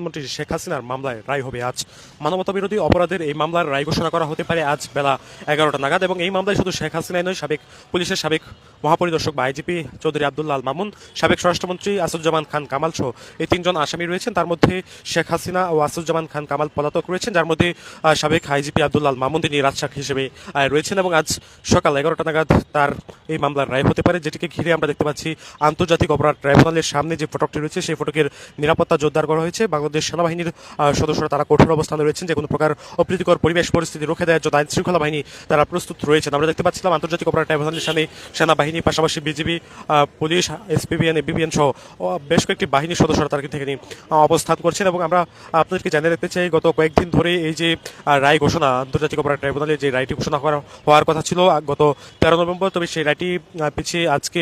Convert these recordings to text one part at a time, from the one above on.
প্রধানমন্ত্রী শেখ হাসিনার মামলায় রায় হবে আজ। মানবতা বিরোধী অপরাধের এই মামলার রায় ঘোষণা করা হতে পারে আজ বেলা এগারোটা নাগাদ এবং এই মামলায় শুধু শেখ হাসিনাই নয়, সাবেক পুলিশের সাবেক মহাপরিদর্শক বা আইজিপি চৌধুরী আব্দুল্লাহ মামুন, সাবেক স্বরাষ্ট্রমন্ত্রী আসাদুজ্জামান খান কামাল সহ এই তিনজন আসামি রয়েছেন। তার মধ্যে শেখ হাসিনা ও আসাদুজ্জামান খান কামাল পলাতক রয়েছেন। যার মধ্যে সাবেক আইজিপি আব্দুল্লাহ মামুন তিনি রাজসাক্ষী হিসেবে রয়েছেন এবং আজ সকাল এগারোটা নাগাদ তার এই মামলার রায় হতে পারে, যেটিকে ঘিরে আমরা দেখতে পাচ্ছি আন্তর্জাতিক অপরাধ ট্রাইব্যুনালের সামনে যে ফটকটি রয়েছে, সেই ফটকের নিরাপত্তা জোরদার করা হয়েছে। বাংলাদেশ সেনাবাহিনীর সদস্যরা তারা কঠোর অবস্থানে রয়েছেন। যে কোনো প্রকার অপ্রীতিকর পরিবেশ পরিস্থিতি রুখে দেওয়ার জন্য আইন শৃঙ্খলা বাহিনী তারা প্রস্তুত রয়েছেন। আমরা দেখতে পাচ্ছিলাম আন্তর্জাতিক অপরাধ ট্রাইব্যুনালের সামনে সেনাবাহিনী, পাশাপাশি বিজিবি পুলিশ, এসপিবিএন, এবিবিএন সহ বেশ কয়েকটি বাহিনীর সদস্যরা তারা কিন্তু এখানে অবস্থান করছেন এবং আমরা আপনাদেরকে জানিয়ে রাখতে চাই, গত কয়েকদিন ধরে এই যে রায় ঘোষণা, আন্তর্জাতিক অপরাধ ট্রাইব্যুনালে যে রায়টি ঘোষণা করা, হওয়ার কথা ছিল গত তেরো নভেম্বর, তবে সেই রায়টি পিছিয়ে আজকে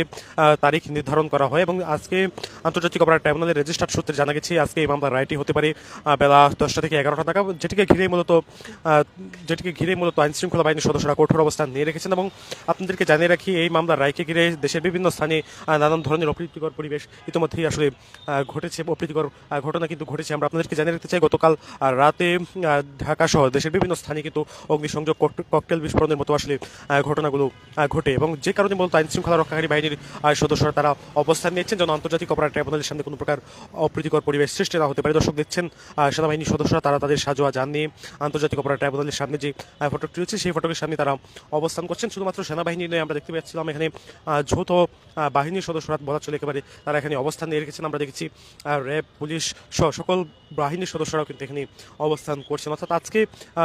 তারিখ নির্ধারণ করা হয় এবং আজকে আন্তর্জাতিক অপরাধ ট্রাইব্যুনালের রেজিস্টার সূত্রে জানা গেছে, আজকে এই মামলার রায়টি হতে পারে বেলা দশটা থেকে এগারোটা নাগাদ, যেটিকে ঘিরে মূলত যেটিকে ঘিরে মূলত আইন শৃঙ্খলা বাহিনীর সদস্যরা কঠোর অবস্থান নিয়ে রেখেছেন এবং আপনাদেরকে জানিয়ে রাখি, এই মামলার রায়কে ঘিরে দেশের বিভিন্ন স্থানে নানান ধরনের অপ্রীতিকর পরিবেশ ইতিমধ্যেই আসলে ঘটেছে, অপ্রীতিকর ঘটনা কিন্তু ঘটেছে। আমরা আপনাদেরকে জানিয়ে রাখতে চাই, গতকাল রাতে ঢাকা সহ দেশের বিভিন্ন স্থানে কিন্তু অগ্নিসংযোগ, কক- ককটেল বিস্ফোরণের মতো আসলে ঘটনাগুলো ঘটে এবং যে কারণে মূলত আইন শৃঙ্খলা রক্ষাকারী বাহিনীর সদস্যরা তারা অবস্থান নিয়েছেন। যেন আন্তর্জাতিক অপরাধ ট্রাইব্যুনালের সামনে কোনো প্রকার অপ্রীতিকর পরিবেশ সৃষ্টি না হতে পারে। দর্শক দেখছেন সেনাবাহিনীর সদস্যরা, তারা তাদের সাজোয়া যান নিয়ে আন্তর্জাতিক অপরাধ ট্রাইব্যুনালের সামনে যে ফটকটি রয়েছে, সেই ফটকের সামনে তারা অবস্থান করছেন। শুধুমাত্র সেনাবাহিনী নয়, আমরা দেখতে পাচ্ছিলাম এখানে যৌথ বাহিনীর সদস্যরা বলা চলে একেবারে তারা এখানে অবস্থান নিয়ে রেখেছেন। আমরা দেখেছি র্যাব, পুলিশ সহ সকল বাহিনীর সদস্যরাও কিন্তু এখানে অবস্থান করছেন। অর্থাৎ আজকে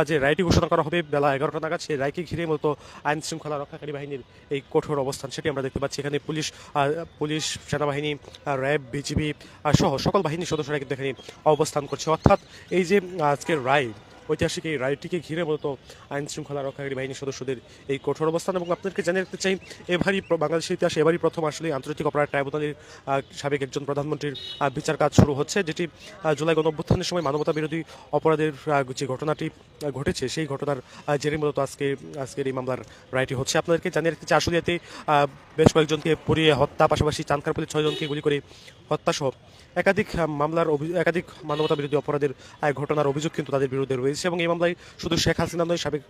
যে রায়টি ঘোষণা করা হবে বেলা এগারোটা নাগাদ, সেই রায়কে ঘিরে মূলত আইন শৃঙ্খলা রক্ষাকারী বাহিনীর এই কঠোর অবস্থান, সেটি আমরা দেখতে পাচ্ছি। এখানে পুলিশ পুলিশ, সেনাবাহিনী র্যাব, বিজিবি সহ সকল বাহিনীর সদস্যরা কিন্তু এখানে অবস্থান করছে। অর্থাৎ এই যে আজকের রায় ঐতিহাসিক এই রায়টিকে ঘিরে মূলত আইন শৃঙ্খলা রক্ষাকারী বাহিনীর সদস্যদের এই কঠোর অবস্থান। এবং আপনাদেরকে জানিয়ে রাখতে চাই, এবারই বাংলাদেশের ইতিহাসে এবারই প্রথম আসলে আন্তর্জাতিক অপরাধ ট্রাইব্যুনালের সাবেক একজন প্রধানমন্ত্রীর বিচার কাজ শুরু হচ্ছে, যেটি জুলাই গণঅভ্যুত্থানের সময় মানবতা বিরোধী অপরাধের যে ঘটনাটি ঘটেছে, সেই ঘটনার জেরে মূলত আজকে, আজকের এই মামলার রায়টি হচ্ছে। আপনাদেরকে জানিয়ে রাখতে চাই আসলে এতে বেশ কয়েকজনকে পুড়িয়ে হত্যা, পাশাপাশি চাঁদকারপুলের ছয়জনকে গুলি করে হত্যা সহ একাধিক মামলার একাধিক মানবতা বিরোধী অপরাধের ঘটনার অভিযোগ কিন্তু তাদের বিরুদ্ধে রয়েছে এবং এই মামলায় শুধু শেখ হাসিনা নয়, সাবেক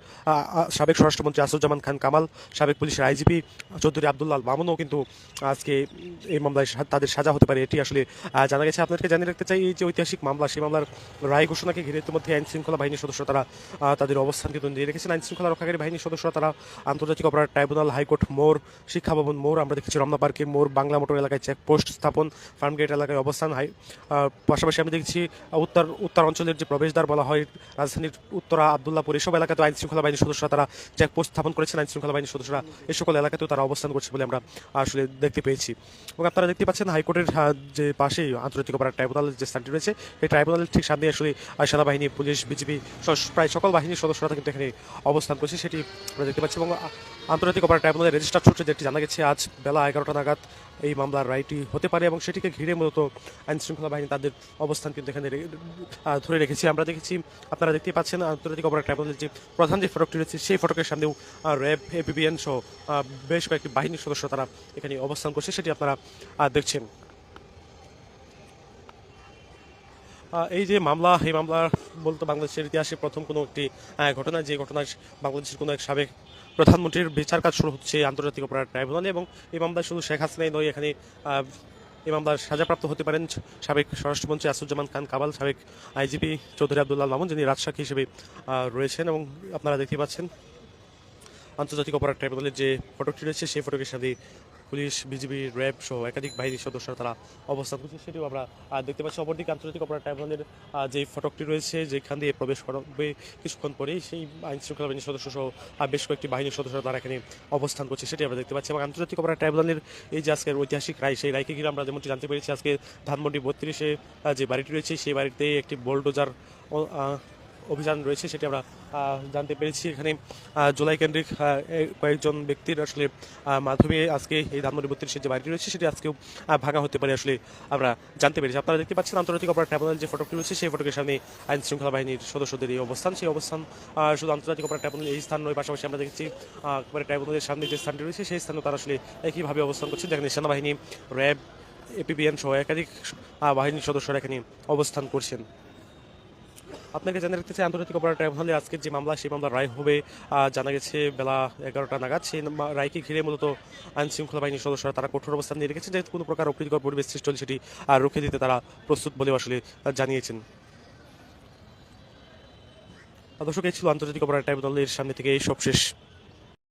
সাবেক স্বরাষ্ট্রমন্ত্রী আসাদুজ্জামান খান কামাল, সাবেক পুলিশের আইজিপি চৌধুরী আব্দুল্লাহ আল মামুনও কিন্তু আজকে এই মামলায় তাদের সাজা হতে পারে। এটি আসলে জানা গেছে। আপনাদেরকে জানিয়ে রাখতে চাই, এই যে ঐতিহাসিক মামলা, সেই মামলার রায় ঘোষণাকে ঘিরে ইতিমধ্যে আইন শৃঙ্খলা বাহিনীর সদস্য তারা তাদের অবস্থান কিন্তু নিয়ে রেখেছেন। আইন শৃঙ্খলা রক্ষাকারী বাহিনীর সদস্যরা তারা আন্তর্জাতিক অপরাধ ট্রাইব্যুনাল, হাইকোর্ট, মোড়, শিক্ষা ভবন, মোড়, আমরা দেখেছি রমনা পার্কের মোড়, বাংলা মোটর এলাকায় চেকপোস্ট স্থাপন, ফার্মগেট এলাকায় অবস্থান, হাই পাশাপাশি আমি দেখছি উত্তর উত্তর অঞ্চলের যে প্রবেশদ্বার বলা হয় রাজধানীর উত্তরা আবদুল্লাপুর এসব এলাকাতে আইন শৃঙ্খলা বাহিনীর সদস্যরা তারা চেকপোস্ট স্থাপন করেছেন, আইন শৃঙ্খলা বাহিনীর সদস্যরা এই সকল এলাকাতেও তারা অবস্থান করছে বলে আমরা আসলে দেখতে পেয়েছি। এবং আপনারা দেখতে পাচ্ছেন হাইকোর্টের যে পাশেই আন্তর্জাতিক অপরাধ ট্রাইব্যুনালের যে স্থানটি রয়েছে, এই ট্রাইব্যুনালের ঠিক সামনে আসলে সেনাবাহিনী, পুলিশ, বিজিবি প্রায় সকল বাহিনীর সদস্যরা কিন্তু এখানে অবস্থান করছে, সেটি আমরা দেখতে পাচ্ছি। এবং আন্তর্জাতিক অপরাধ ট্রাইব্যুনালের রেজিস্টার সূত্রে যেটি জানা গেছে, আজ বেলা এগারোটা নাগাদ এই মামলার রায়টি হতে পারে এবং সেটিকে ঘিরে মূলত আইন শৃঙ্খলা বাহিনী তাদের অবস্থান কিন্তু এখানে ধরে রেখেছি। আমরা দেখেছি, আপনারা দেখতেই পাচ্ছেন, আন্তর্জাতিক অপরাধ ট্রাইব্যুনালের যে প্রধান যে ফটকটি রয়েছে, সেই ফটকের সামনেও র্যাব এপিবিএন সহ বেশ কয়েকটি বাহিনীর সদস্য তারা এখানে অবস্থান করছে, সেটি আপনারা দেখছেন। এই যে মামলা, এই মামলা বলতে বাংলাদেশের ইতিহাসে প্রথম কোনো একটি ঘটনা, যে ঘটনায় বাংলাদেশের কোনো এক সাবেক প্রধানমন্ত্রীর বিচার কাজ শুরু হচ্ছে আন্তর্জাতিক অপরাধ ট্রাইব্যুনালে এবং এই মামলায় শুধু শেখ হাসিনাই নয়, এখানে এই মামলার সাজাপ্রাপ্ত হতে পারেন সাবেক স্বরাষ্ট্রমন্ত্রী আসুজ্জামান খান কাবাল, সাবেক আইজিপি চৌধুরী আবদুল্লাহ মামুন যিনি রাজসাক্ষী হিসেবে রয়েছেন এবং আপনারা দেখতে পাচ্ছেন আন্তর্জাতিক অপরাধ ট্রাইব্যুনালের যে ফটোটি রয়েছে, সেই ফটোকে সাথে পুলিশ, বিজিবি, র্যাব সহ একাধিক বাহিনীর সদস্যরা তারা অবস্থান করছে সেটিও আমরা দেখতে পাচ্ছি। অপরদিকে আন্তর্জাতিক অপরাধ ট্রাইব্যুনালের যে ফটকটি রয়েছে, যেখান দিয়ে প্রবেশ করবে কিছুক্ষণ পরেই সেই আইন শৃঙ্খলা বাহিনীর সদস্য সহ বেশ কয়েকটি বাহিনীর সদস্যরা তারা এখানে অবস্থান করছে, সেটি আমরা দেখতে পাচ্ছি। এবং আন্তর্জাতিক অপরাধ ট্রাইব্যুনালের এই যে আজকের ঐতিহাসিক রায়, সেই রায়কে ঘিরে আমরা যেমনটি জানতে পেরেছি, আজকে ধানমন্ডি বত্রিশে যে বাড়িটি রয়েছে, সেই বাড়িতে একটি বোলডোজার অভিযান রয়েছে সেটি আমরা জানতে পেরেছি। এখানে জুলাই কেন্দ্রিক কয়েকজন ব্যক্তির আসলে মাধ্যমে আজকে এই ধানমন্ডি বত্রিশের যে বাড়িটি রয়েছে সেটি আজকেও ভাঙা হতে পারে আসলে আমরা জানতে পেরেছি। আপনারা দেখতে পাচ্ছেন আন্তর্জাতিক অপরাধ ট্রাইব্যুনাল যে ফটকটি রয়েছে সেই ফটকের সামনে আইন শৃঙ্খলা বাহিনীর সদস্যদের এই অবস্থান। সেই অবস্থান শুধু আন্তর্জাতিক অপরাধ ট্রাইব্যুনাল এই স্থান নয়, পাশাপাশি আমরা দেখছি ট্রাইব্যুনালের সামনে যে স্থানটি রয়েছে সেই স্থানে তারা আসলে একইভাবে অবস্থান করছে যেখানে সেনাবাহিনী, র্যাব, এপিবিএন সহ একাধিক বাহিনীর সদস্যরা এখানে অবস্থান করছেন। আপনাকে জানিয়ে রাখতে চাই, আন্তর্জাতিক অপরাধ ট্রাইব্যুনালে আজকের যে মামলা, সেই মামলার রায় হবে জানা গেছে বেলা এগারোটা নাগাদ। সেই রায়কে ঘিরে মূলত আইন শৃঙ্খলা বাহিনীর সদস্যরা তারা কঠোর অবস্থান নিয়ে রেখেছেন, যেহেতু কোনো প্রকার অপ্রীতিকর পরিবেশ সৃষ্টি হলে সেটি রুখে দিতে তারা প্রস্তুত বলে আসলে জানিয়েছেন। দর্শক, এই ছিল আন্তর্জাতিক অপরাধ ট্রাইব্যুনালের সামনে থেকে এই সব শেষ